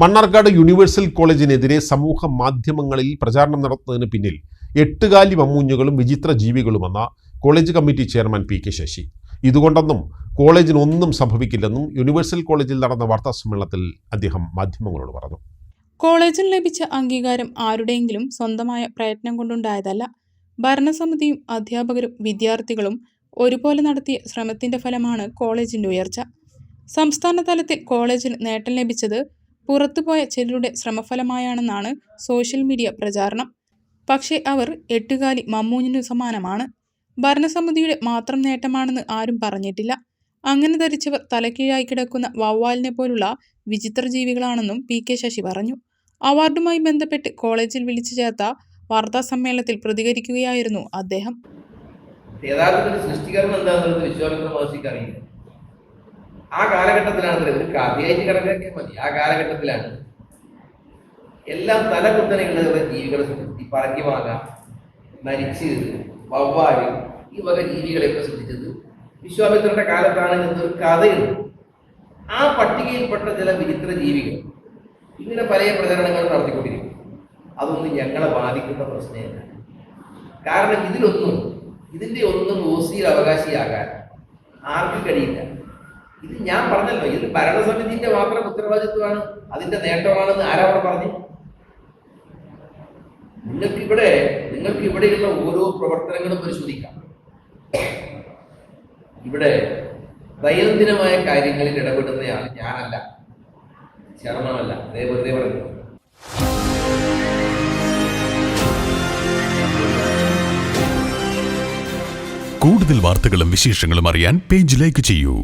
Mannarkkad universal കോളേജിനെതിരെ സമൂഹ മാധ്യമങ്ങളിൽ പ്രചാരണം നടത്തുന്നതിന് പിന്നിൽ എട്ടുകാലി മമ്മൂഞ്ഞുകളും വിചിത്ര ജീവികളുമെന്ന college committee chairman P K Sasi. ഇതുകൊണ്ടൊന്നും കോളേജിന് ഒന്നും സംഭവിക്കില്ലെന്നും യൂണിവേഴ്സൽ കോളേജിൽ നടന്ന വാർത്താ സമ്മേളനത്തിൽ അദ്ദേഹം മാധ്യമങ്ങളോട് പറഞ്ഞു. കോളേജിന് ലഭിച്ച അംഗീകാരം ആരുടെയെങ്കിലും സ്വന്തമായ പ്രയത്നം കൊണ്ടുണ്ടായതല്ല. ഭരണസമിതിയും അധ്യാപകരും വിദ്യാർത്ഥികളും ഒരുപോലെ നടത്തിയ ശ്രമത്തിന്റെ ഫലമാണ് കോളേജിന്റെ ഉയർച്ച. സംസ്ഥാന തലത്തിൽ കോളേജിന് നേട്ടം ലഭിച്ചത് പുറത്തുപോയ ചിലരുടെ ശ്രമഫലമായാണെന്നാണ് സോഷ്യൽ മീഡിയ പ്രചാരണം. പക്ഷേ അവർ എട്ടുകാലി മമ്മൂഞ്ഞിനു സമാനമാണ്. ഭരണസമിതിയുടെ മാത്രം നേട്ടമാണെന്ന് ആരും പറഞ്ഞിട്ടില്ല. അങ്ങനെ ധരിച്ചവർ തലക്കീഴായി കിടക്കുന്ന വവ്വാലിനെ പോലുള്ള വിചിത്ര ജീവികളാണെന്നും പി കെ ശശി പറഞ്ഞു. അവാർഡുമായി ബന്ധപ്പെട്ട് കോളേജിൽ വിളിച്ചു ചേർത്ത വാർത്താ സമ്മേളനത്തിൽ പ്രതികരിക്കുകയായിരുന്നു അദ്ദേഹം. യഥാർത്ഥത്തിൽ സൃഷ്ടികരണം എന്താണെന്നുള്ളത് വിശ്വാമിത്ര മഹർഷിക്ക് അറിയില്ല. ആ കാലഘട്ടത്തിലാണ് ഒരു കഥയായിട്ട് കണക്കാക്കിയാൽ മതി. ആ കാലഘട്ടത്തിലാണ്. എല്ലാം തലകുത്തനെയുള്ള ജീവികളെ സൃഷ്ടിച്ചു പറങ്കിമാക നരിച്ച് വവ്വാൽ ഈ വക ജീവികളെയൊക്കെ സൃഷ്ടിച്ചത് വിശ്വാമിത്രന്റെ കാലത്താണ് എന്നൊരു കഥയുണ്ട് ആ പട്ടികയിൽപ്പെട്ട ചില വിചിത്ര ജീവികൾ ഇങ്ങനെ പല പ്രചരണങ്ങൾ നടത്തിക്കൊണ്ടിരിക്കും അതൊന്നും ഞങ്ങളെ ബാധിക്കുന്ന പ്രശ്നമല്ല. കാരണം ഇതിലൊന്നും ഇതിന്റെ ഒന്നും ഓസിയിൽ അവകാശിയാകാൻ ആർക്കും കഴിയില്ല. ഇത് ഞാൻ പറഞ്ഞല്ലോ ഇത് ഭരണസമിതിന്റെ മാത്രം ഉത്തരവാദിത്വമാണ് അതിന്റെ നേട്ടമാണെന്ന് ആരവിടെ പറഞ്ഞു? നിങ്ങൾക്ക് ഇവിടെ നിങ്ങൾക്ക് ഇവിടെയുള്ള ഓരോ പ്രവർത്തനങ്ങളും പരിശോധിക്കാം. ഇവിടെ ദൈനംദിനമായ കാര്യങ്ങളിൽ ഇടപെടുന്നയാൾ ഞാനല്ല ചെയർമാനല്ല അതേ വെറുതെ പറഞ്ഞു കൂടുതൽ വാർത്തകളും വിശേഷങ്ങളും അറിയാൻ പേജ് ലൈക്ക് ചെയ്യൂ.